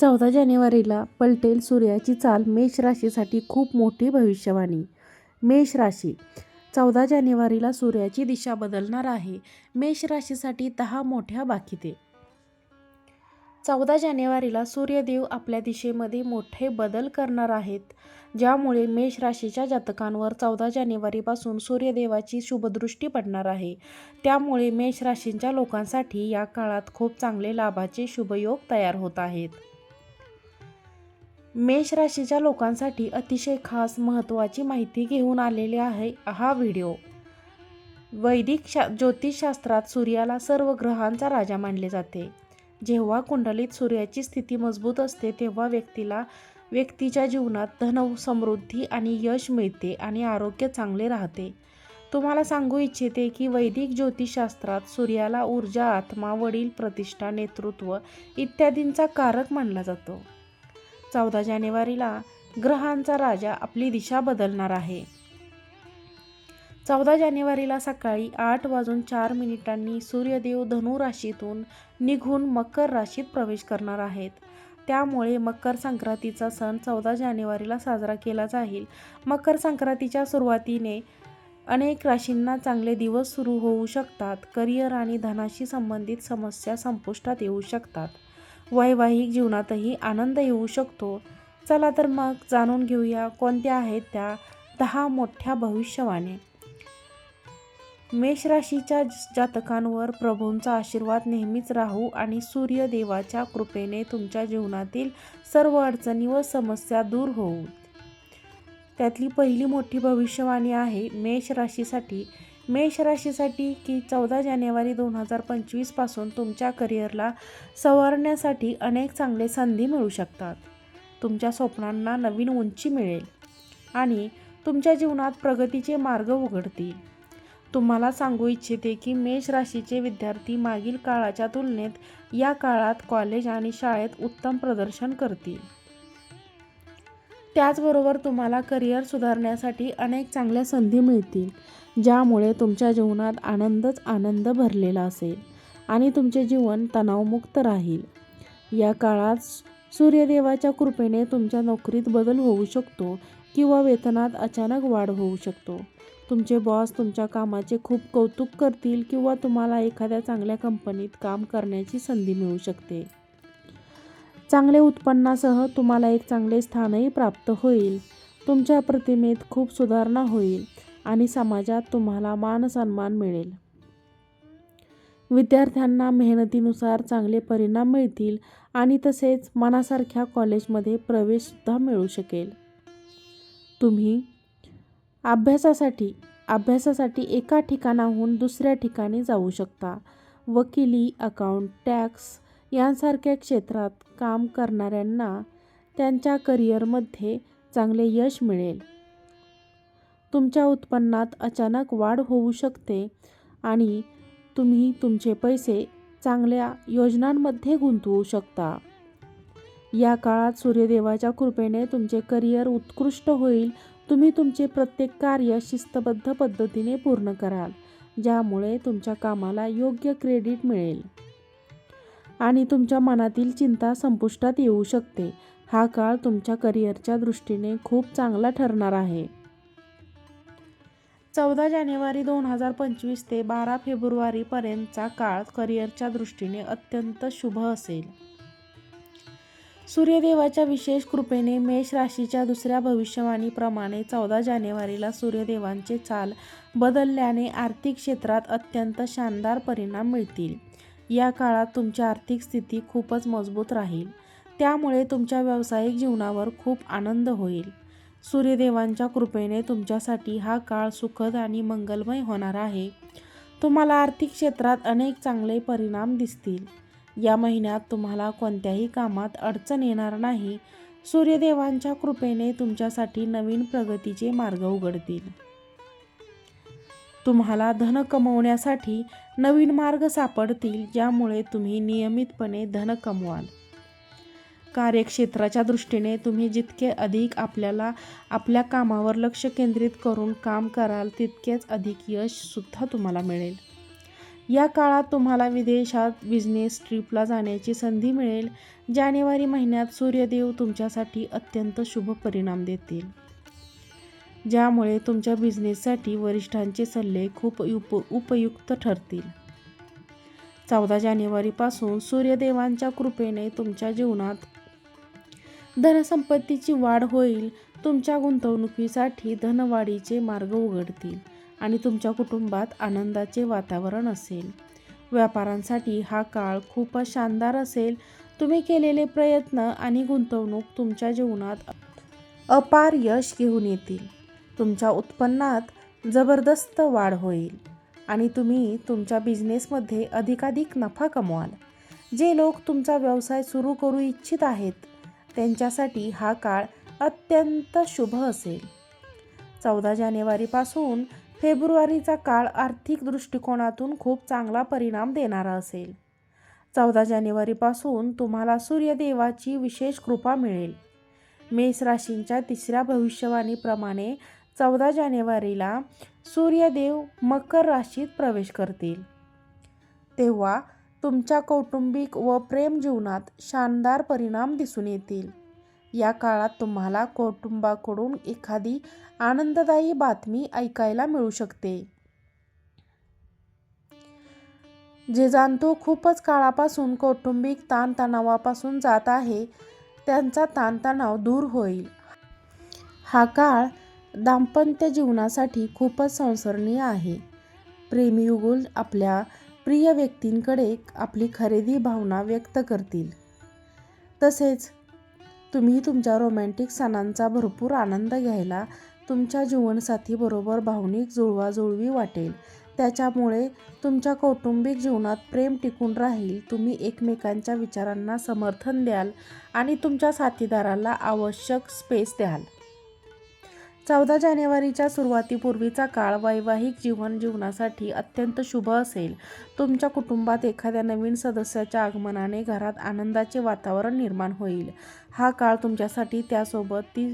चौदा जानेवारीला पलटेल सूर्याची चाल मेष राशीसाठी खूप मोठी भविष्यवाणी. मेष राशी. चौदा जानेवारीला सूर्याची दिशा बदलणार आहे. मेष राशीसाठी दहा मोठ्या बाकीते चौदा जानेवारीला सूर्यदेव आपल्या दिशेमध्ये मोठे बदल करणार आहेत. ज्यामुळे मेष राशीच्या जातकांवर चौदा जानेवारीपासून सूर्यदेवाची शुभदृष्टी पडणार आहे. त्यामुळे मेष राशींच्या लोकांसाठी या काळात खूप चांगले लाभाचे शुभयोग तयार होत आहेत. मेष राशीच्या लोकांसाठी अतिशय खास महत्त्वाची माहिती घेऊन आलेले आहे हा व्हिडिओ. वैदिक शा ज्योतिषशास्त्रात सूर्याला सर्व ग्रहांचा राजा मानले जाते. जेव्हा कुंडलीत सूर्याची स्थिती मजबूत असते तेव्हा व्यक्तीला व्यक्तीच्या जीवनात धन समृद्धी आणि यश मिळते आणि आरोग्य चांगले राहते. तुम्हाला सांगू इच्छिते की वैदिक ज्योतिषशास्त्रात सूर्याला ऊर्जा आत्मा वडील प्रतिष्ठा नेतृत्व इत्यादींचा कारक मानला जातो. चौदा जानेवारीला ग्रहांचा राजा आपली दिशा बदलणार आहे. चौदा जानेवारीला सकाळी आठ वाजून चार मिनिटांनी सूर्यदेव धनु राशीतून निघून मकर राशीत प्रवेश करणार आहेत. त्यामुळे मकर संक्रांतीचा सण चौदा जानेवारीला साजरा केला जाईल. मकर संक्रांतीच्या सुरुवातीने अनेक राशींना चांगले दिवस सुरू होऊ शकतात. करिअर आणि धनाशी संबंधित समस्या संपुष्टात येऊ शकतात. वैवाहिक जीवनातही आनंद येऊ शकतो. चला तर मग जाणून घेऊया कोणत्या आहेत त्या दहा मोठ्या भविष्यवाणी. मेष राशीच्या जातकांवर प्रभूंचा आशीर्वाद नेहमीच राहू आणि सूर्यदेवाच्या कृपेने तुमच्या जीवनातील सर्व अडचणी व समस्या दूर होऊ. त्यातली पहिली मोठी भविष्यवाणी आहे मेष राशीसाठी. मेष राशीसाठी की चौदा जानेवारी दोन हजार पंचवीसपासून तुमच्या करिअरला सवारण्यासाठी अनेक चांगले संधी मिळू शकतात. तुमच्या स्वप्नांना नवीन उंची मिळेल आणि तुमच्या जीवनात प्रगतीचे मार्ग उघडतील. तुम्हाला सांगू इच्छिते की मेष राशीचे विद्यार्थी मागील काळाच्या तुलनेत या काळात कॉलेज आणि शाळेत उत्तम प्रदर्शन करतील. त्याचबरोबर तुम्हाला करिअर सुधारण्यासाठी अनेक चांगल्या संधी मिळतील ज्यामुळे तुमच्या जीवनात आनंदच आनंद भरलेला असेल आणि तुमचे जीवन तणावमुक्त राहील. या काळात सूर्यदेवाच्या कृपेने तुमच्या नोकरीत बदल होऊ शकतो किंवा वेतनात अचानक वाढ होऊ शकतो. तुमचे बॉस तुमच्या कामाचे खूप कौतुक करतील किंवा तुम्हाला एखाद्या चांगल्या कंपनीत काम करण्याची संधी मिळू शकते. चांगले उत्पन्नासह तुम्हाला एक चांगले स्थानही प्राप्त होईल. तुमच्या प्रतिमेत खूप सुधारणा होईल आणि समाजात तुम्हाला मानसन्मान मिळेल. विद्यार्थ्यांना मेहनतीनुसार चांगले परिणाम मिळतील आणि तसेच मनासारख्या कॉलेजमध्ये प्रवेशसुद्धा मिळू शकेल. तुम्ही अभ्यासासाठी अभ्यासासाठी एका ठिकाणाहून दुसऱ्या ठिकाणी जाऊ शकता. वकिली अकाउंट टॅक्स यांसारख्या क्षेत्रात काम करणाऱ्यांना त्यांच्या करिअरमध्ये चांगले यश मिळेल. तुमच्या उत्पन्नात अचानक वाढ होऊ शकते आणि तुम्ही तुमचे पैसे चांगल्या योजनांमध्ये गुंतवू शकता. या काळात सूर्यदेवाच्या कृपेने तुमचे करिअर उत्कृष्ट होईल. तुम्ही तुमचे प्रत्येक कार्य शिस्तबद्ध पद्धतीने पूर्ण कराल ज्यामुळे तुमच्या कामाला योग्य क्रेडिट मिळेल. आणि तुमच्या मनातील चिंता संपुष्टात येऊ शकते. हा काळ तुमच्या करिअरच्या दृष्टीने खूप चांगला ठरणार आहे. चौदा जानेवारी दोन हजार पंचवीस ते बारा फेब्रुवारीपर्यंतचा काळ करिअरच्या दृष्टीने अत्यंत शुभ असेल. सूर्यदेवाच्या विशेष कृपेने मेष राशीच्या दुसऱ्या भविष्यवाणीप्रमाणे चौदा जानेवारीला सूर्यदेवांचे चाल बदलल्याने आर्थिक क्षेत्रात अत्यंत शानदार परिणाम मिळतील. या काळात तुमची आर्थिक स्थिती खूपच मजबूत राहील. त्यामुळे तुमच्या व्यावसायिक जीवनावर खूप आनंद होईल. सूर्यदेवांच्या कृपेने तुमच्यासाठी हा काळ सुखद आणि मंगलमय होणार आहे. तुम्हाला आर्थिक क्षेत्रात अनेक चांगले परिणाम दिसतील. या महिन्यात तुम्हाला कोणत्याही कामात अडचण येणार नाही. सूर्यदेवांच्या कृपेने तुमच्यासाठी नवीन प्रगतीचे मार्ग उघडतील. तुम्हाला धन कमवण्यासाठी नवीन मार्ग सापडतील ज्यामुळे तुम्ही नियमितपणे धन कमवाल. कार्यक्षेत्राच्या दृष्टीने तुम्ही जितके अधिक आपल्याला आपल्या कामावर लक्ष केंद्रित करून काम कराल तितकेच अधिक यशसुद्धा तुम्हाला मिळेल. या काळात तुम्हाला विदेशात बिझनेस ट्रिपला जाण्याची संधी मिळेल. जानेवारी महिन्यात सूर्यदेव तुमच्यासाठी अत्यंत शुभ परिणाम देतील. ज्यामुळे तुमच्या बिझनेससाठी वरिष्ठांचे सल्ले खूप उप उपयुक्त ठरतील. चौदा जानेवारीपासून सूर्यदेवांच्या कृपेने तुमच्या जीवनात धनसंपत्तीची वाढ होईल. तुमच्या गुंतवणुकीसाठी धनवाढीचे मार्ग उघडतील आणि तुमच्या कुटुंबात आनंदाचे वातावरण असेल. व्यापारांसाठी हा काळ खूपच शानदार असेल. तुम्ही केलेले प्रयत्न आणि गुंतवणूक तुमच्या जीवनात अपार यश घेऊन येतील. तुमच्या उत्पन्नात जबरदस्त वाढ होईल आणि तुम्ही तुमच्या बिझनेसमध्ये अधिकाधिक नफा कमवाल. जे लोक तुमचा व्यवसाय सुरू करू इच्छित आहेत त्यांच्यासाठी हा काळ अत्यंत शुभ असेल. चौदा जानेवारीपासून फेब्रुवारीचा काळ आर्थिक दृष्टिकोनातून खूप चांगला परिणाम देणारा असेल. चौदा जानेवारीपासून तुम्हाला सूर्यदेवाची विशेष कृपा मिळेल. मेष राशींच्या तिसऱ्या भविष्यवाणीप्रमाणे चौदा जानेवारीला सूर्यदेव मकर राशीत प्रवेश करतील. तेव्हा तुमच्या कौटुंबिक व प्रेम जीवनात शानदार परिणाम दिसून येतील. या काळात तुम्हाला कौटुंबाकडून एखादी आनंददायी बातमी ऐकायला मिळू शकते. जे जाणतो खूपच काळापासून कौटुंबिक ताणतणावापासून जात आहे त्यांचा ताणतणाव दूर होईल. हा काळ दाम्पत्य जीवनासाठी खूपच संसरणीय आहे. प्रेमीयुगुल आपल्या प्रिय व्यक्तींकडे आपली खरेदी भावना व्यक्त करतील. तसेच तुम्ही तुमच्या रोमॅन्टिक सणांचा भरपूर आनंद घ्यायला तुमच्या जीवनसाथीबरोबर भावनिक जुळवाजुळवी वाटेल. त्याच्यामुळे तुमच्या कौटुंबिक जीवनात प्रेम टिकून राहील. तुम्ही एकमेकांच्या विचारांना समर्थन द्याल आणि तुमच्या साथीदाराला आवश्यक स्पेस द्याल. चौदा जानेवारीच्या सुरुवातीपूर्वीचा काळ वैवाहिक जीवन जीवनासाठी अत्यंत शुभ असेल. तुमच्या कुटुंबात एखाद्या नवीन सदस्याच्या आगमनाने घरात आनंदाचे वातावरण निर्माण होईल. हा काळ तुमच्यासाठी त्यासोबत ती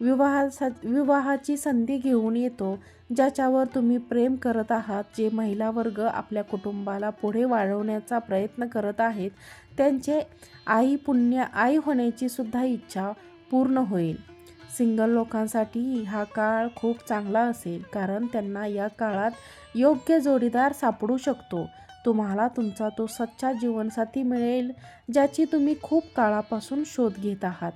विवाहा विवाहाची संधी घेऊन येतो ज्याच्यावर तुम्ही प्रेम करत आहात जे महिला वर्ग आपल्या कुटुंबाला पुढे वाढवण्याचा प्रयत्न करत आहेत त्यांचे आई पुण्य आई होण्याची सुद्धा इच्छा पूर्ण होईल. सिंगल लोकांसाठी हा काळ खूप चांगला असेल कारण त्यांना या काळात योग्य जोडीदार सापडू शकतो. तुम्हाला तुमचा तो सच्चा जीवनसाथी मिळेल ज्याची तुम्ही खूप काळापासून शोध घेत आहात.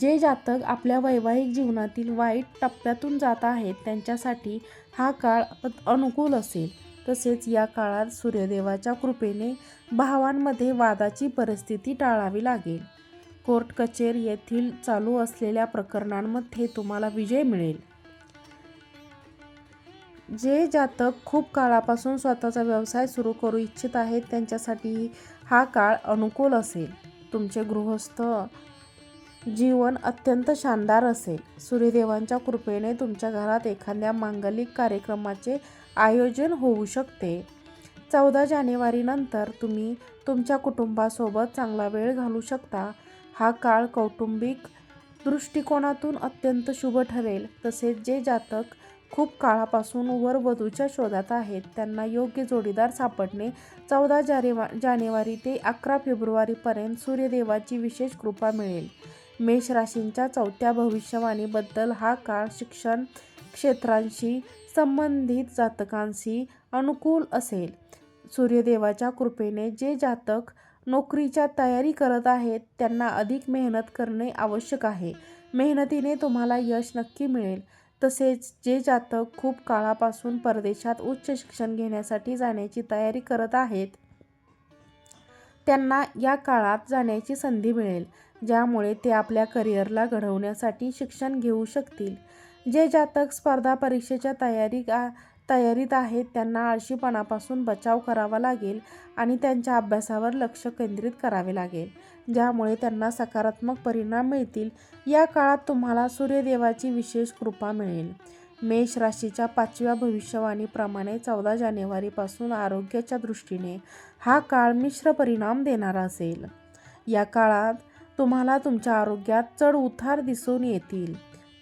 जे जातक आपल्या वैवाहिक जीवनातील वाईट टप्प्यातून जात आहेत त्यांच्यासाठी हा काळ अनुकूल असेल. तसेच या काळात सूर्यदेवाच्या कृपेने भावांमध्ये वादाची परिस्थिती टाळावी लागेल. कोर्ट कचेरी येथील चालू असलेल्या प्रकरणांमध्ये तुम्हाला विजय मिळेल. जे जातक खूप काळापासून स्वतःचा व्यवसाय सुरू करू इच्छित आहेत त्यांच्यासाठी हा काळ अनुकूल असेल. तुमचे गृहस्थ जीवन अत्यंत शानदार असेल. सूर्यदेवांच्या कृपेने तुमच्या घरात एखाद्या मांगलिक कार्यक्रमाचे आयोजन होऊ शकते. चौदा जानेवारीनंतर तुम्ही तुमच्या कुटुंबासोबत चांगला वेळ घालू शकता. हा काळ कौटुंबिक दृष्टिकोनातून अत्यंत शुभ ठरेल. तसेच जे जातक खूप काळापासून वरवधूच्या शोधात आहेत त्यांना योग्य जोडीदार सापडणे. चौदा जानेवा जानेवारी ते अकरा फेब्रुवारीपर्यंत सूर्यदेवाची विशेष कृपा मिळेल. मेष राशींच्या चौथ्या भविष्यवाणीबद्दल हा काळ शिक्षण क्षेत्रांशी संबंधित जातकांशी अनुकूल असेल. सूर्यदेवाच्या कृपेने जे जातक नोकरीच्या तयारी करत आहेत त्यांना अधिक मेहनत करणे आवश्यक आहे. मेहनतीने तुम्हाला यश नक्की मिळेल. तसेच जे जातक खूप काळापासून परदेशात उच्च शिक्षण घेण्यासाठी जाण्याची तयारी करत आहेत त्यांना या काळात जाण्याची संधी मिळेल ज्यामुळे ते आपल्या करिअरला घडवण्यासाठी शिक्षण घेऊ शकतील. जे जातक स्पर्धा परीक्षेच्या तयारी तयारीत आहेत त्यांना आळशीपणापासून बचाव करावा लागेल आणि त्यांच्या अभ्यासावर लक्ष केंद्रित करावे लागेल ज्यामुळे त्यांना सकारात्मक परिणाम मिळतील. या काळात तुम्हाला सूर्यदेवाची विशेष कृपा मिळेल. मेष राशीच्या पाचव्या भविष्यवाणीप्रमाणे चौदा जानेवारीपासून आरोग्याच्या दृष्टीने हा काळ मिश्र परिणाम देणारा असेल. या काळात तुम्हाला तुमच्या आरोग्यात चढ उतार दिसून येतील.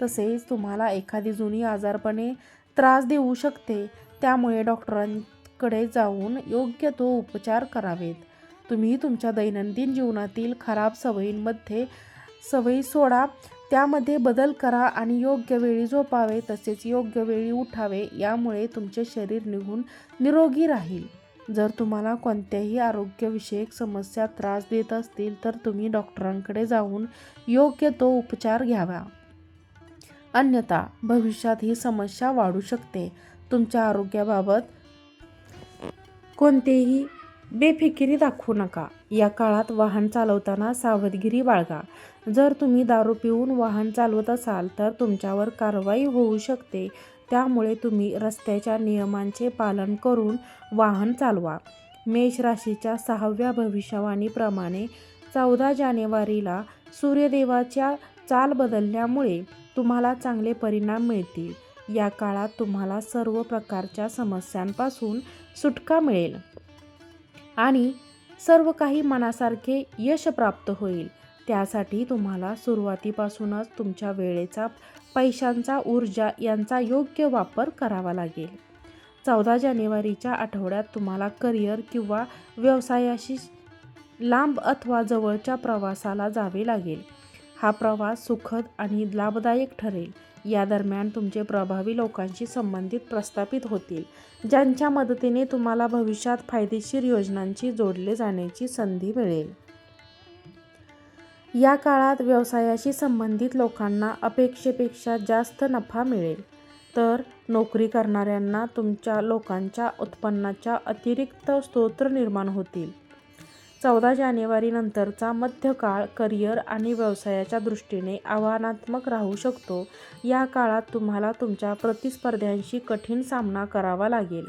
तसेच तुम्हाला एखादी जुनी आजारपणे त्रास देऊ शकते. त्यामुळे डॉक्टरांकडे जाऊन योग्य तो उपचार करावेत. तुम्ही तुमच्या दैनंदिन जीवनातील खराब सवयींमध्ये सवयी सोडा. त्यामध्ये बदल करा आणि योग्य वेळी झोपावे तसेच योग्य वेळी उठावे यामुळे तुमचे शरीर निघून निरोगी राहील. जर तुम्हाला कोणत्याही आरोग्यविषयक समस्या त्रास देत असतील तर तुम्ही डॉक्टरांकडे जाऊन योग्य तो उपचार घ्यावा. अन्यथा भविष्यात ही समस्या वाढू शकते. तुमच्या आरोग्याबाबत कोणतेही बेफिकिरी दाखवू नका. या काळात वाहन चालवताना सावधगिरी बाळगा. जर तुम्ही दारू पिऊन वाहन चालवत असाल तर तुमच्यावर कारवाई होऊ शकते. त्यामुळे तुम्ही रस्त्याच्या नियमांचे पालन करून वाहन चालवा. मेष राशीच्या सहाव्या भविष्यवाणीप्रमाणे चौदा जानेवारीला सूर्यदेवाच्या चाल बदलल्यामुळे तुम्हाला चांगले परिणाम मिळतील. या काळात तुम्हाला सर्व प्रकारच्या समस्यांपासून सुटका मिळेल. आणि सर्व काही मनासारखे यश प्राप्त होईल. त्यासाठी तुम्हाला सुरुवातीपासूनच तुमच्या वेळेचा पैशांचा ऊर्जा यांचा योग्य वापर करावा लागेल. चौदा जानेवारीच्या आठवड्यात तुम्हाला करिअर किंवा व्यवसायाशी लांब अथवा जवळच्या प्रवासाला जावे लागेल. हा प्रवास सुखद आणि लाभदायक ठरेल. या दरम्यान तुमचे प्रभावी लोकांशी संबंधित प्रस्थापित होतील ज्यांच्या मदतीने तुम्हाला भविष्यात फायदेशीर योजनांची जोडले जाण्याची संधी मिळेल. या काळात व्यवसायाशी संबंधित लोकांना अपेक्षेपेक्षा जास्त नफा मिळेल. तर नोकरी करणाऱ्यांना तुमच्या लोकांच्या उत्पन्नाच्या अतिरिक्त स्रोत निर्माण होतील. चौदा जानेवारीनंतरचा मध्यकाळ करिअर आणि व्यवसायाच्या दृष्टीने आव्हानात्मक राहू शकतो. या काळात तुम्हाला तुमच्या प्रतिस्पर्ध्यांशी कठीण सामना करावा लागेल.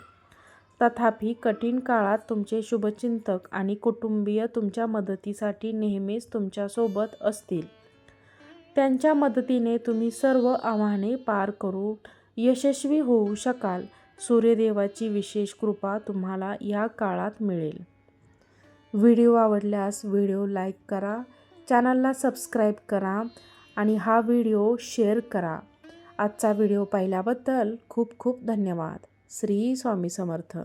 तथापि कठीण काळात तुमचे शुभचिंतक आणि कुटुंबीय तुमच्या मदतीसाठी नेहमीच तुमच्यासोबत असतील. त्यांच्या मदतीने तुम्ही सर्व आव्हाने पार करू यशस्वी होऊ शकाल. सूर्यदेवाची विशेष कृपा तुम्हाला या काळात मिळेल. व्हिडिओ आवडल्यास व्हिडिओ लाईक करा चॅनलला सबस्क्राईब करा आणि हा व्हिडिओ शेअर करा. आजचा व्हिडिओ पाहिल्याबद्दल खूप खूप धन्यवाद. श्री स्वामी समर्थ.